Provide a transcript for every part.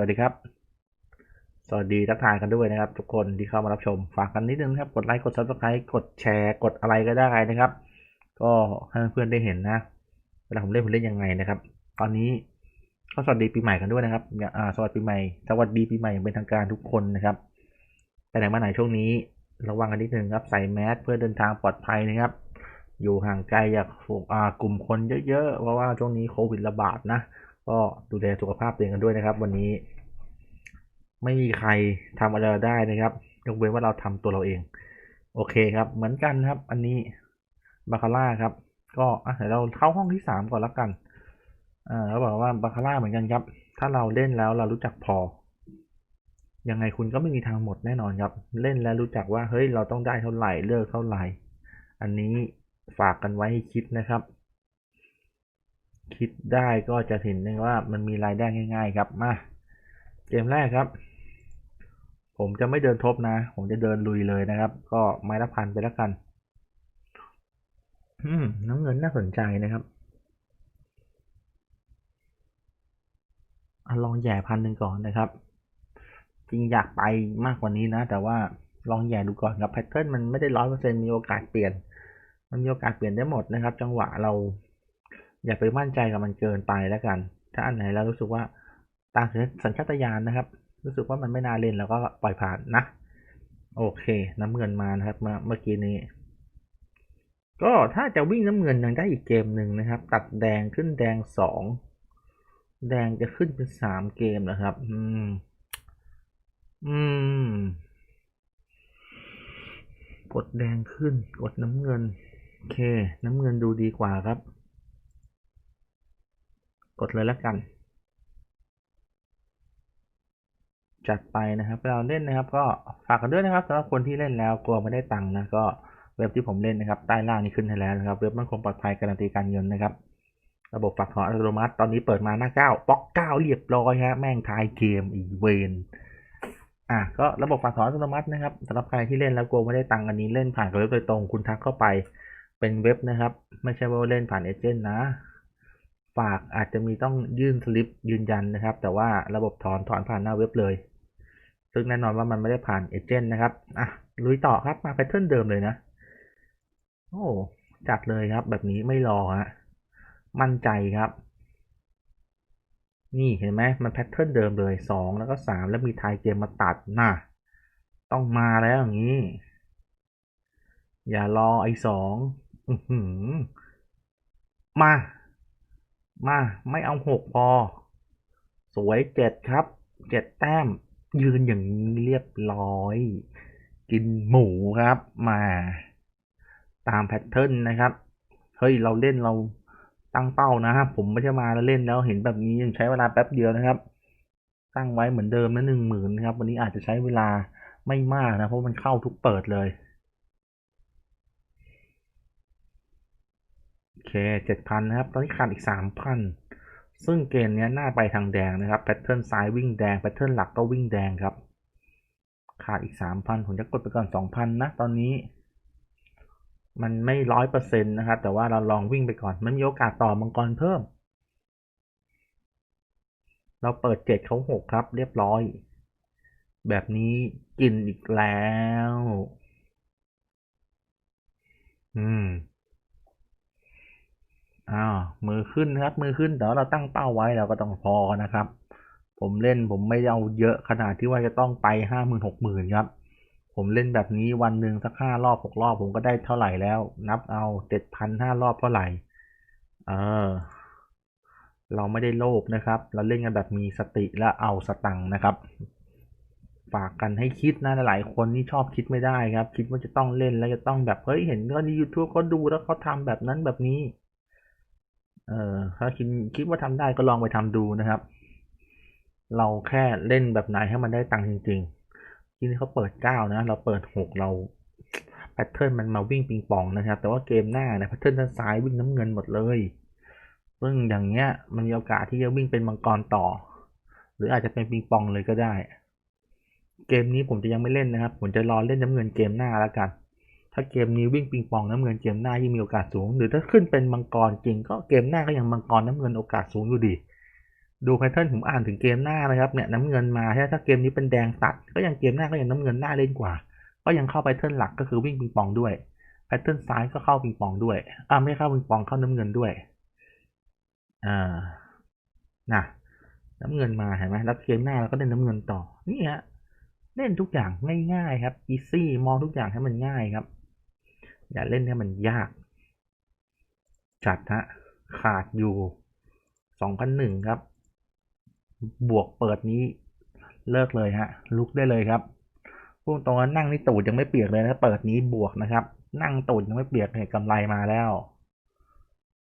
วัสดีครับ สวัสดีทักทายกันด้วยนะครับ ทุกคนที่เข้ามารับชม ฝากกันนิดนึงครับ กดไลค์ กด subscribe กดแชร์ กดอะไรก็ได้นะครับ ก็ให้เพื่อนได้เห็นนะ เวลาผมเล่นผมเล่นยังไงนะครับ ตอนนี้ก็สวัสดีปีใหม่กันด้วยนะครับอ่าสวัสดีปีใหม่ สวัสดีปีใหม่อย่างเป็นทางการทุกคนนะครับ ไปไหนมาไหนช่วงนี้ ระวังกันนิดนึงครับ ใส่แมสเพื่อเดินทางปลอดภัยนะครับ อยู่ห่างไกลจากฝูงอ่ากลุ่มคนเยอะๆ เพราะว่าช่วงนี้โควิดระบาดนะ ก็ดูแลสุขภาพตัวเองกันด้วยนะครับ วันนี้ ไม่มีใครทำอะไรได้นะครับ ยกเว้นว่าเราทำตัวเราเอง โอเคครับ เหมือนกันครับ อันนี้บาคาร่าครับ ก็อะเดี๋ยวเราเข้าห้องที่สามก่อนล้วกันอ่าเขาบอกว่าบาคาร่าเหมือนกันครับ ถ้าเราเล่นแล้วเรารู้จักพอยังไงคุณก็ไม่มีทางหมดแน่นอนครับ เล่นแล้วรู้จักว่าเฮ้ยเราต้องได้เท่าไหร่เลิกเท่าไหร่ อันนี้ฝากกันไว้ให้คิดนะครับ คิดได้ก็จะเห็นได้ว่ามันมีรายได้ง่าย ๆ ครับมาเกมแรกครับ ผมจะไม่เดินทบนะ ผมจะเดินลุยเลยนะครับ ก็ไม้ละพันไปแล้วกัน อืมน้ำเงินน่าสนใจนะครับอลองแย่พันหนึ่งก่อนนะครับ จริงอยากไปมากกว่านี้นะ แต่ว่าลองแย่ดูก่อนครับแพทเทิร์นมันไม่ได้ร้อยเปอร์เซ็นมีโอกาสเปลี่ยน มันมีโอกาสเปลี่ยนได้หมดนะครับ จังหวะเรา อย่าไปมั่นใจกับมันเกินไปแล้วกัน ถ้าอันไหนเรารู้สึกว่าตามสัญชาตญาณนะครับ รู้สึกว่ามันไม่น่าเล่นแล้วก็ปล่อยผ่านนะ โอเค น้ำเงินมานะครับเมื่อเมื่อกี้นี้ ก็ถ้าจะวิ่งน้ำเงินยังได้อีกเกมหนึ่งนะครับ ตัดแดงขึ้นแดงสองแดงจะขึ้นเป็นสามเกมนะครับ อืม อืม กดแดงขึ้น กดน้ำเงิน โอเค น้ำเงินดูดีกว่าครับ กดเลยแล้วกัน จัดไปนะครับเราเล่นนะครับ ก็ฝากกันด้วยนะครับสำหรับคนที่เล่นแล้วกลัวไม่ได้ตังค์นะก็เว็บที่ผมเล่นนะครับใต้ล่างนี้ขึ้นให้แล้วนะครับเว็บมั่นคงปลอดภัยการันตีการเงินนะครับ ระบบฝากถอนอัตโนมัติตอนนี้เปิดมาหน้าเก้าบล็อกเก้าเรียบร้อยฮะแม่งทายเกมอีเวนอะก็ระบบฝากถอนอัตโนมัตินะครับสำหรับใครที่เล่นแล้วกลัวไม่ได้ตังค์อันนี้เล่นผ่านกับเว็บโดยตรงคุณทักเข้าไปเป็นเว็บนะครับ ไม่ใช่ว่าเล่นผ่านเอเจนต์นะ ฝากอาจจะมีต้องยื่นสลิปยืนยันนะครับ แต่ว่าระบบถอนถอนผ่านหน้าเว็บเลย ซึ่งแน่นอนว่ามันไม่ได้ผ่านเอเจนต์นะครับอะลุยต่อครับมาแพทเทิร์นเดิมเลยนะ โอ้จัดเลยครับ แบบนี้ไม่รอฮะมั่นใจครับ นี่เห็นไหมมันแพทเทิร์นเดิมเลยสองแล้วก็สามแล้วมีทายเกมมาตัดน่ะต้องมาแล้วอย่างนี้ อย่ารอไอ้สองมา มาไม่เอาหกพอ สวยเจ็ดครับ เจ็ดแต้ม ยืนอย่างนี้เรียบร้อย กินหมูครับมา ตามแพทเทิร์นนะครับ เฮ้ย เราเล่นเราตั้งเป้านะครับผมไม่ใช่มาแล้วเล่นแล้วเห็นแบบนี้ยังใช้เวลาแป๊บเดียวนะครับ ตั้งไว้เหมือนเดิมนะหนึ่งหมื่นครับ วันนี้อาจจะใช้เวลาไม่มากนะ เพราะมันเข้าทุกเปิดเลย โอเคเจ็ดพันนะครับ ตอนนี้ขาดอีกสามพันซึ่งเกณฑ์นี้น่าไปทางแดงนะครับ แพทเทิร์นซ้ายวิ่งแดง แพทเทิร์นหลักก็วิ่งแดงครับ ขาดอีกสามพันผมจะกดไปก่อนสองพันนะ ตอนนี้ มันไม่ร้อยเปอร์เซ็นต์นะครับ แต่ว่าเราลองวิ่งไปก่อน มันมีโอกาสต่อมังกรเพิ่ม เราเปิดเจ็ดเขาหกครับ เรียบร้อย แบบนี้กินอีกแล้ว อืม อ้าวมือขึ้นครับ มือขึ้นแต่ว่าเราตั้งเป้าไว้เราก็ต้องพอนะครับ ผมเล่นผมไม่เอาเยอะขนาดที่ว่าจะต้องไปห้าหมื่นหกหมื่นครับ ผมเล่นแบบนี้วันหนึ่งสักห้ารอบหกรอบ ผมก็ได้เท่าไหร่แล้ว นับเอาเจ็ดพันห้ารอบเท่าไหร่ เออ เราไม่ได้โลภนะครับ เราเล่นกันแบบมีสติและเอาสตังค์นะครับฝากกันให้คิดนะหลายคนนี่ชอบคิดไม่ได้ครับ คิดว่าจะต้องเล่นแล้วจะต้องแบบเฮ้ยเห็นก็ใน YouTube เขาดูแล้วเขาทำแบบนั้นแบบนี้ เออถ้าคิดคิดว่าทำได้ก็ลองไปทำดูนะครับ เราแค่เล่นแบบไหนให้มันได้ตังค์จริงๆ ที่นี่เขาเปิดเก้านะ เราเปิดหกเราแพทเทิร์นมันมาวิ่งปิงปองนะครับ แต่ว่าเกมหน้านะแพทเทิร์นด้านซ้ายวิ่งน้ำเงินหมดเลยซึ่งอย่างเงี้ยมันมีโอกาสที่จะวิ่งเป็นมังกรต่อ หรืออาจจะเป็นปิงปองเลยก็ได้ เกมนี้ผมจะยังไม่เล่นนะครับ ผมจะรอเล่นน้ำเงินเกมหน้าแล้วกัน ถ้าเกมนี้วิ่งปิงปองน้ำเงินเกมหน้ายิ่งมีโอกาสสูง หรือถ้าขึ้นเป็นมังกรจริงก็เกมหน้าก็ยังมังกรน้ำเงินโอกาสสูงอยู่ดี ดูแพทเทิร์นผมอ่านถึงเกมหน้านะครับเนี่ยน้ำเงินมาใช่ถ้าเกมนี้เป็นแดงตัด ก็ยังเกมหน้าก็ยังน้ำเงินหน้าเล่นกว่า ก็ยังเข้าแพทเทิร์นหลักก็คือวิ่งปิงปองด้วยแพทเทิร์นซ้ายก็เข้าปิงปองด้วยอ่าไม่เข้าปิงปองเข้าน้ำเงินด้วยอ่านะน้ำเงินมาเห็นไหมแล้วเกมหน้าเราก็เล่นน้ำเงินต่อนี่ฮะเล่นทุกอย่างง่ายๆครับอีซี่มองทุกอย่างให้มันง่ายครับ อย่าเล่นให้มันยาก จัดฮะขาดอยู่สองพันหนึ่งครับ บวกเปิดนี้เลิกเลยฮะ ลุกได้เลยครับพูดตรงนั้นนั่งนี่ตูดยังไม่เปียกเลยนะเปิดนี้บวกนะครับ นั่งตูดยังไม่เปียกเนี่ยกำไรมาแล้ว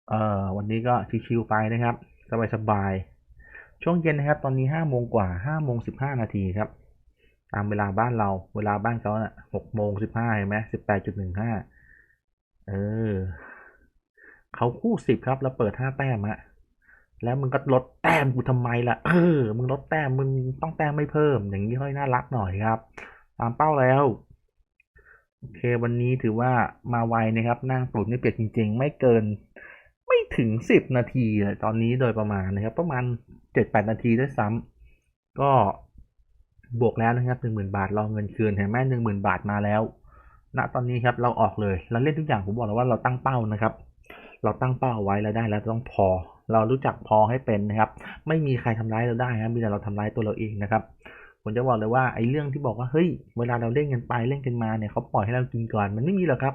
เอ่อวันนี้ก็ชิวๆไปนะครับ สบายๆช่วงเย็นนะครับ ตอนนี้ห้าโมงกว่าห้าโมงสิบห้านาทีครับ ตามเวลาบ้านเรา เวลาบ้านเขาน่ะหกโมงสิบห้าเห็นไหมสิบแปดจุดหนึ่งห้า เออเขาคู่สิบครับ แล้วเปิดห้าแต้มฮะแล้วมึงก็ลดแต้มกูทำไมล่ะ เออ มึงลดแต้มมึงต้องแต้มไม่เพิ่ม อย่างนี้ค่อยน่ารักหน่อยครับ ตามเป้าแล้วโอเค วันนี้ถือว่ามาไวนะครับ นั่งตูดไม่เปียกจริง ๆ ไม่เกิน ไม่ถึงสิบนาทีเลยตอนนี้โดยประมาณนะครับ ประมาณเจ็ดแปดนาทีด้วยซ้ำก็บวกแล้วนะครับหนึ่งหมื่นบาทรอเงินคืนเห็นไหมหนึ่งหมื่นบาทมาแล้ว ณตอนนี้ครับเราออกเลยเราเล่นทุกอย่างผมบอกแล้วว่าเราตั้งเป้านะครับ เราตั้งเป้าไว้แล้วได้แล้วต้องพอ เรารู้จักพอให้เป็นนะครับ ไม่มีใครทำร้ายเราได้ครับมีแต่เราทำร้ายตัวเราเองนะครับผมจะบอกเลยว่าไอ้เรื่องที่บอกว่าเฮ้ยเวลาเราเล่นกันไปเล่นกันมาเนี่ยเขาปล่อยให้เรากินก่อนมันไม่มีหรอกครับ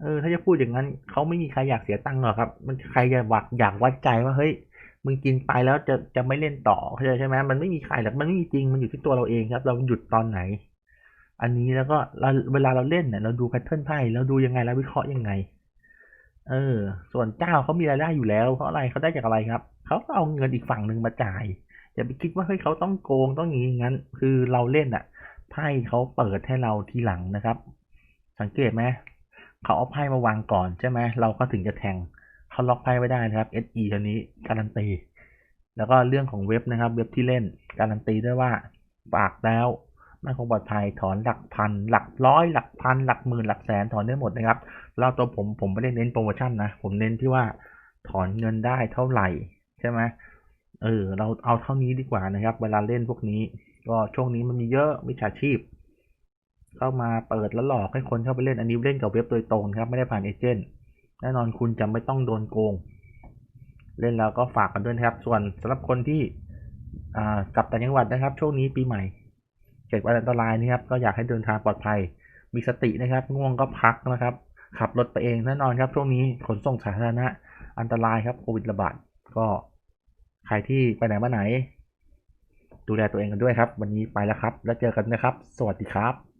เออถ้าจะพูดอย่างนั้นเขาไม่มีใครอยากเสียตังค์หรอกครับ มันใครจะวักอยากวัดใจว่าเฮ้ยมึงกินไปแล้วจะจะไม่เล่นต่อเข้าใจใช่ไหมมันไม่มีใครหรอกมันไม่มีจริงมันอยู่ที่ตัวเราเองครับ เราหยุดตอนไหน อันนี้แล้วก็เราเวลาเราเล่นเนี่ยเราดูแพทเทิร์นไพ่เราดูยังไงแล้ววิเคราะห์ยังไง เออ ส่วนเจ้าเขามีรายได้อยู่แล้วเพราะอะไรเขาได้จากอะไรครับเขาก็เอาเงินอีกฝั่งหนึ่งมาจ่ายอย่าไปคิดว่าเฮ้ยเขาต้องโกงต้องอย่างนี้งั้น คือเราเล่นอะไพ่เขาเปิดให้เราทีหลังนะครับ สังเกตไหมเขาเอาไพ่มาวางก่อนใช่ไหมเราก็ถึงจะแทงเขาล็อกไพ่ไว้ได้นะครับ SE ตัวนี้การันตีแล้วก็เรื่องของเว็บนะครับ เว็บที่เล่นการันตีได้ว่าฝากแล้ว มันคงปลอดภัยถอนหลักพัน หลักร้อยหลักพัน หลักหมื่นหลักแสนถอนได้หมดนะครับเราตัวผมผมไม่ได้เน้นโปรโมชั่นนะ ผมเน้นที่ว่าถอนเงินได้เท่าไหร่ใช่ไหมเออเราเอาเท่านี้ดีกว่านะครับ เวลาเล่นพวกนี้ ก็ช่วงนี้มันมีเยอะมิจฉาชีพ เข้ามาเปิดแล้วหลอกให้คนเข้าไปเล่นอันนี้เล่นกับเว็บโดยตรงครับไม่ได้ผ่านเอเจนต์แน่นอนคุณจะไม่ต้องโดนโกง เล่นแล้วก็ฝากกันด้วยนะครับ ส่วนสำหรับคนที่อ่ากลับต่างจังหวัดนะครับ ช่วงนี้ปีใหม่ เกิดอันตรายนะครับ ก็อยากให้เดินทางปลอดภัย มีสตินะครับ ง่วงก็พักนะครับ ขับรถไปเองแน่นอนครับ ช่วงนี้ขนส่งสาธารณะอันตรายครับโควิดระบาดก็ใครที่ไปไหนมาไหน ดูแลตัวเองกันด้วยครับ วันนี้ไปแล้วครับ แล้วเจอกันนะครับ สวัสดีครับ